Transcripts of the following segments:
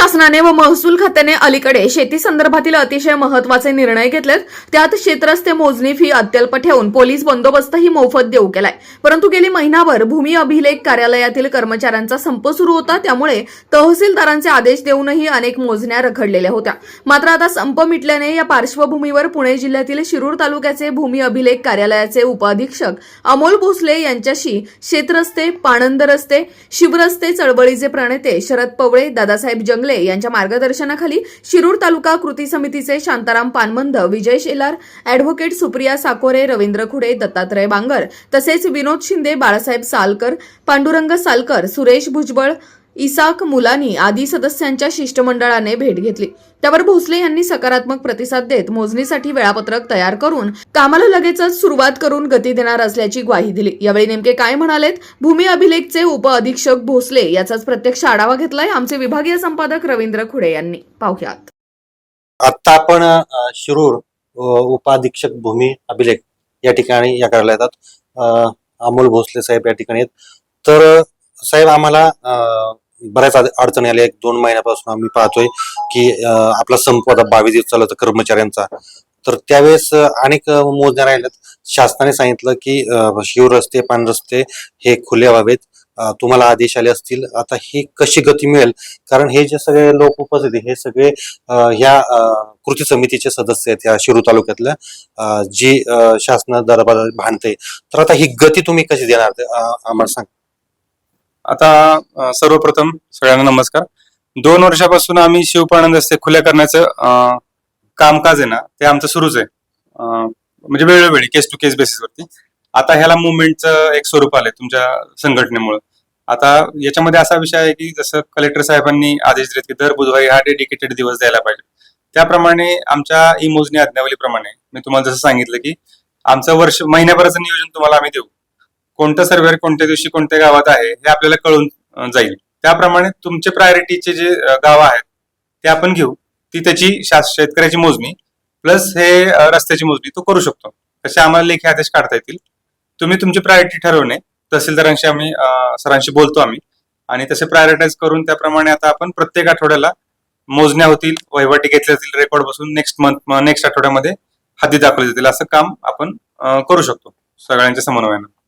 शासनाने व महसूल खात्याने अलीकडे शेती संदर्भातील अतिशय महत्त्वाचे निर्णय घेतलेत. त्यात शेतरस्ते मोजणी फी अत्यल्प ठेवून पोलीस बंदोबस्तही मोफत देऊ केलाय. परंतु गेली महिनाभर भूमी अभिलेख कार्यालयातील कर्मचाऱ्यांचा संप सुरू होता. त्यामुळे तहसीलदारांचे आदेश देऊनही अनेक मोजण्या रखडलेल्या होत्या. मात्र आता संप मिटल्याने या पार्श्वभूमीवर पुणे जिल्ह्यातील शिरूर तालुक्याचे भूमी अभिलेख कार्यालयाचे उपअधीक्षक अमोल भोसले यांच्याशी शेतरस्ते पाणंद रस्ते शिवरस्ते चळवळीचे प्रणेते शरद पवळे दादासाहेब जंगले यांच्या मार्गदर्शनाखाली शिरूर तालुका कृती समितीचे शांताराम पानमंद विजय शेलार अॅडव्होकेट सुप्रिया साकोरे रवींद्र खुडे दत्तात्रय बांगर तसेच विनोद शिंदे बाळासाहेब सालकर पांडुरंग सालकर सुरेश भुजबळ इसाक मुलानी आदी सदस्यांच्या शिष्टमंडळाने भेट घेतली. त्यावर भोसले यांनी सकारात्मक प्रतिसाद देत मोजणीसाठी वेळापत्रक तयार करून कामाला लगेचच सुरुवात करून गती देणार असल्याची ग्वाही दिली. यावेळी नेमके काय म्हणालेत? भूमी अभिलेखचे उप अधीक्षक भोसले याचाच प्रत्यक्ष आढावा घेतलाय आमचे विभागीय संपादक रवींद्र खुडे यांनी. पाहुयात. आता आपण शिरूर उपाधीक्षक भूमी अभिलेख या ठिकाणी या कार्यालयात अमोल भोसले साहेब या ठिकाणी आहेत. तर साहेब आम्हाला बऱ्याच अडचणी आल्या. एक दोन महिन्यापासून आम्ही पाहतोय की आपला संप आता बावीस दिवस चालत कर्मचाऱ्यांचा. तर त्यावेळेस अनेक मोजण्या राहिल्यात. शासनाने सांगितलं की शिव रस्ते पान रस्ते हे खुले व्हावेत. तुम्हाला आदेश आले असतील. आता ही कशी गती मिळेल? कारण हे जे सगळे लोक उपस्थित हे सगळे ह्या कृती समितीचे सदस्य आहेत या शिरू तालुक्यातल्या जी शासना दरबार भांडते. तर आता ही गती तुम्ही कशी देणार? आम्हाला सांग. आता सर्वप्रथम सगळ्यांना नमस्कार. दोन वर्षापासून आम्ही शिवपाणंद रस्ते खुल्या करण्याचं कामकाज आहे ना ते आमचं सुरूच आहे. म्हणजे वेळोवेळी केस टू केस बेसिसवरती आता ह्याला मुवमेंटचं एक स्वरूप आलंय तुमच्या संघटनेमुळे. आता याच्यामध्ये असा विषय आहे की जसं कलेक्टर साहेबांनी आदेश दिले की दर बुधवारी हा डेडिकेटेड दिवस द्यायला पाहिजे. त्याप्रमाणे आमच्या ई मोजणी आज्ञावलीप्रमाणे मी तुम्हाला जसं सांगितलं की आमचं वर्ष महिन्याभराचं नियोजन तुम्हाला आम्ही देऊ. कोणतं सर्व्हे कोणत्या दिवशी कोणत्या गावात आहे हे आपल्याला कळून जाईल. त्याप्रमाणे तुमचे प्रायोरिटीचे जे गाव आहेत ते आपण घेऊ. ती त्याची शास- शेतकऱ्याची मोजणी प्लस हे रस्त्याची मोजणी तो करू शकतो. तसे आम्हाला लेखी आदेश काढता येतील. तुम्ही तुमची प्रायोरिटी ठरवणे तहसीलदारांशी आम्ही सरांशी बोलतो आम्ही. आणि तसे प्रायोरिटाईज करून त्याप्रमाणे आता आपण प्रत्येक आठवड्याला मोजण्या होतील वहिवाटी घेतल्या जातील रेकॉर्ड बसून नेक्स्ट मंथ नेक्स्ट आठवड्यामध्ये हद्दी दाखवले जातील. असं काम आपण करू शकतो. सगळ्यांच्या समन्वयानं.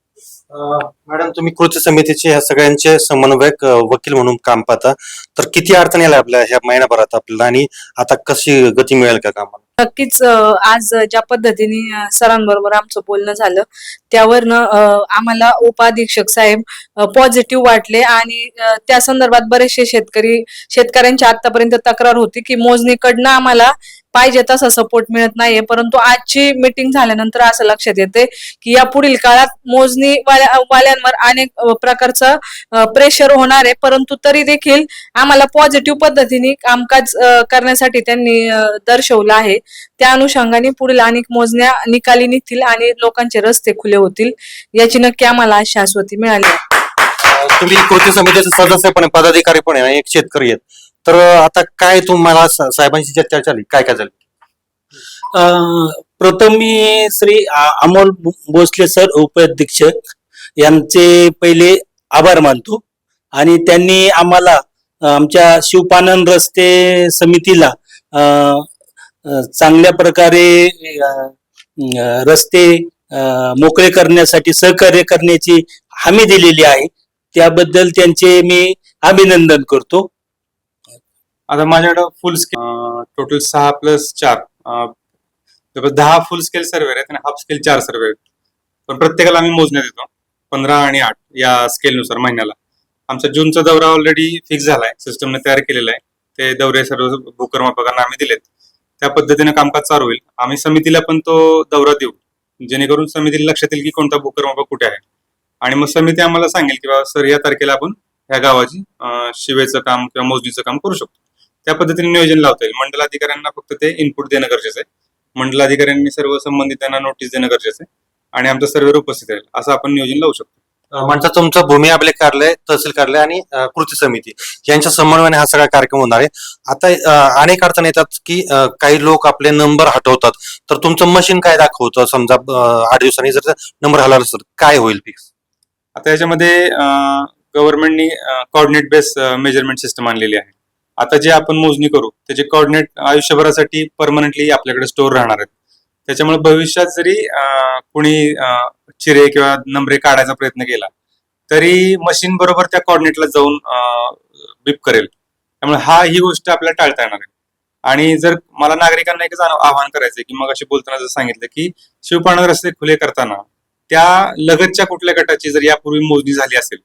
मॅडम तुम्ही कृती समितीचे ह्या सगळ्यांचे समन्वयक वकील म्हणून काम पाहता. तर किती अडचणी आल्या आपल्या ह्या महिनाभरात आपल्याला आणि आता कशी गती मिळेल का कामाला? नक्कीच आज ज्या पद्धतीने सरांबरोबर आमचं बोलणं झालं त्यावरनं आम्हाला उपाधीक्षक साहेब पॉझिटिव्ह वाटले आणि त्या संदर्भात बरेचसे शेतकरी शेतकऱ्यांची आतापर्यंत तक्रार होती की मोजणीकडनं आम्हाला पाहिजे तसा सपोर्ट मिळत नाहीये. परंतु आजची मीटिंग झाल्यानंतर असं लक्षात येते की या पुढील काळात मोजणी वाल्या- वाल्यांवर अनेक प्रकारचं प्रेशर होणार आहे. परंतु तरी देखील आम्हाला पॉझिटिव्ह पद्धतीने कामकाज करण्यासाठी त्यांनी दर्शवलं आहे. त्या अनुषंगाने पुढील अनेक मोजण्या निकाली निघतील आणि लोकांचे रस्ते खुले होतील याची नक्की आम्हाला शाश्वती मिळाली. तुम्ही कृती समितीचे सदस्य पण पदाधिकारी पण आहे एक शेतकरी आहेत. तर आता काय तुम्हाला सा- साहेबांशी चर्चा झाली काय काय झाली? अं, प्रथम मी श्री आ- अमोल भो- भोसले सर उपाध्यक्षक यांचे पहिले आभार मानतो. आणि त्यांनी आम्हाला अं, आमच्या शिवपानन रस्ते समितीला अं, अं, चांगल्या प्रकारे अं, अं, रस्ते अं, मोकळे करण्यासाठी सहकार्य करण्याची हमी दिलेली आहे. त्याबद्दल त्यांचे मी अभिनंदन करतो. आता माझ्याकडं फुल स्केल टोटल सहा प्लस चार. जवळपास दहा फुल स्केल सर्वे आहेत आणि हाफ स्केल चार सर्वे आहेत. पण प्रत्येकाला आम्ही मोजण्यात येतो पंधरा आणि आठ या स्केलनुसार महिन्याला. आमचा जूनचा दौरा ऑलरेडी फिक्स झालाय. सिस्टमने तयार केलेला आहे. ते दौरे सर्व भूकर्मापकांना आम्ही दिलेत. त्या पद्धतीने कामकाज चालू होईल. आम्ही समितीला पण तो दौरा देऊ. जेणेकरून समितीला लक्षात येईल की कोणता भूकर्मापक कुठे आहे. आणि मग समिती आम्हाला सांगेल की बाबा सर या तारखेला आपण ह्या गावाची शिवेचं काम किंवा मोजणीचं काम करू शकतो. त्या पद्धतीने नियोजन लावता येईल. मंडल अधिकाऱ्यांना फक्त ते इनपुट देणं गरजेचं आहे. मंडल अधिकाऱ्यांनी सर्व संबंधितांना नोटीस देणं गरजेचं आहे. आणि आमचा सर्वेवर उपस्थित राहील. असं आपण नियोजन लावू शकतो. म्हणजे तुमचं भूमी अभिलेख कार्यालय तहसील कार्यालय आणि कृती समिती यांच्या समन्वयाने हा सगळा कार्यक्रम होणार आहे. आता अनेक अडचणी येतात की काही लोक आपले नंबर हटवतात. तर तुमचं मशीन काय दाखवतं? समजा आठ दिवसांनी जर नंबर हलवला असेल काय होईल फिक्स आता याच्यामध्ये गव्हर्नमेंटनी कॉर्डिनेट बेस मेजरमेंट सिस्टम आणलेली आहे. आता जे आपण मोजणी करू त्याचे कॉर्डिनेट आयुष्यभरासाठी परमनंटली आपल्याकडे स्टोअर राहणार आहेत. त्याच्यामुळे भविष्यात जरी कुणी चिरे किंवा नंबरे काढायचा प्रयत्न केला तरी मशीन बरोबर त्या कॉर्डिनेटला जाऊन बिप करेल. त्यामुळे हा ही गोष्ट आपल्याला टाळता येणार आहे. आणि जर मला नागरिकांना एकच आवाहन करायचं की मग अशी बोलताना जर सांगितलं की शिवपाणा रस्ते खुले करताना त्या लगतच्या कुठल्या गटाची जर यापूर्वी मोजणी झाली असेल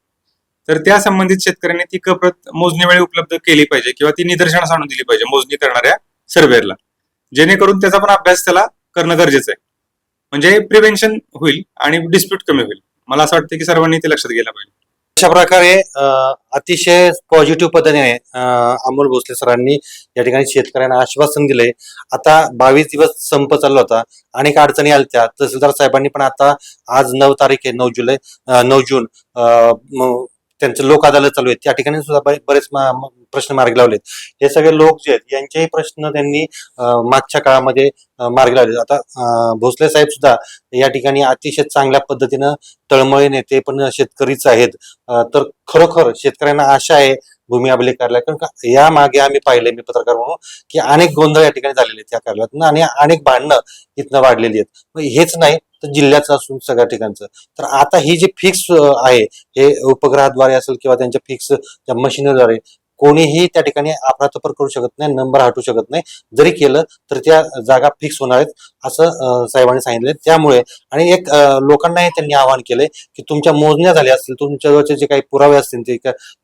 तर त्या संबंधित शेतकऱ्यांनी ती कप्रत मोजणी वेळी उपलब्ध केली पाहिजे किंवा ती निदर्शनास आणून दिली पाहिजे मोजणी करणाऱ्या सर्वेअरला जेणेकरून त्याचा पण अभ्यास त्याला करणं गरजेचं आहे. म्हणजे प्रिव्हेन्शन होईल आणि डिस्प्यूट कमी होईल. मला असं वाटतं की सर्वांनी ते लक्षात घ्यायला पाहिजे. अशा प्रकारे अतिशय पॉझिटिव्ह पद्धतीने अमोल भोसले सरांनी या ठिकाणी शेतकऱ्यांना आश्वासन दिले. आता बावीस दिवस संप चालला होता. अनेक अडचणी आल्या तहसीलदार साहेबांनी पण आता आज नऊ तारीख आहे नऊ जुलै नऊ जून त्यांचं लोक अदालत चालू आहेत. त्या ठिकाणी सुद्धा बरेच प्रश्न मार्गी लावलेत. हे सगळे लोक जे आहेत यांचेही प्रश्न त्यांनी मागच्या काळामध्ये मार्गी लावले आता भोसले साहेब सुद्धा या ठिकाणी अतिशय चांगल्या पद्धतीनं तळमळी नेते पण शेतकरीच आहेत. तर खरोखर शेतकऱ्यांना आशा आहे भूमी अभिलेख कार्यालय कारण या मागे आम्ही पाहिले मी पत्रकार म्हणून की अनेक गोंधळ या ठिकाणी झालेले आहेत त्या कार्यालयातून आणि अनेक भांडणं इथनं वाढलेली आहेत. हेच नाही तर जिल्ह्याचं असून सगळ्या ठिकाणचं. तर आता ही जी फिक्स आहे हे उपग्रहाद्वारे असेल किंवा त्यांच्या फिक्स त्या मशीनद्वारे कोणीही त्या ठिकाणी अफरातफर करू शकत नाही नंबर हटू शकत नाही. जरी केलं तर त्या जागा फिक्स होणार आहेत असं साहेबांनी सांगितलं त्यामुळे आणि एक लोकांनाही त्यांनी आवाहन केलंय की तुमच्या मोजण्या झाल्या असतील तुमच्याजवळचे जे काही पुरावे असतील ते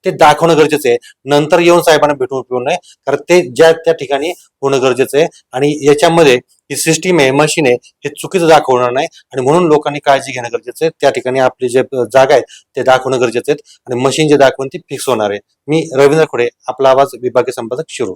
ते दाखवणं गरजेचं आहे. नंतर येऊन साहेबांना भेटून उपयोग नाही कारण ते ज्या त्या ठिकाणी होणं गरजेचं आहे. आणि याच्यामध्ये ही सिस्टीम आहे मशीन आहे हे चुकीचं दाखवणार नाही. आणि म्हणून लोकांनी काळजी घेणं गरजेचं आहे. त्या ठिकाणी आपली जे जागा आहेत ते दाखवणं गरजेचं आहे आणि मशीन जे दाखवून ती फिक्स होणार आहे. मी रवींद्र खुडे आपला आवाज विभागीय संपादक शिरू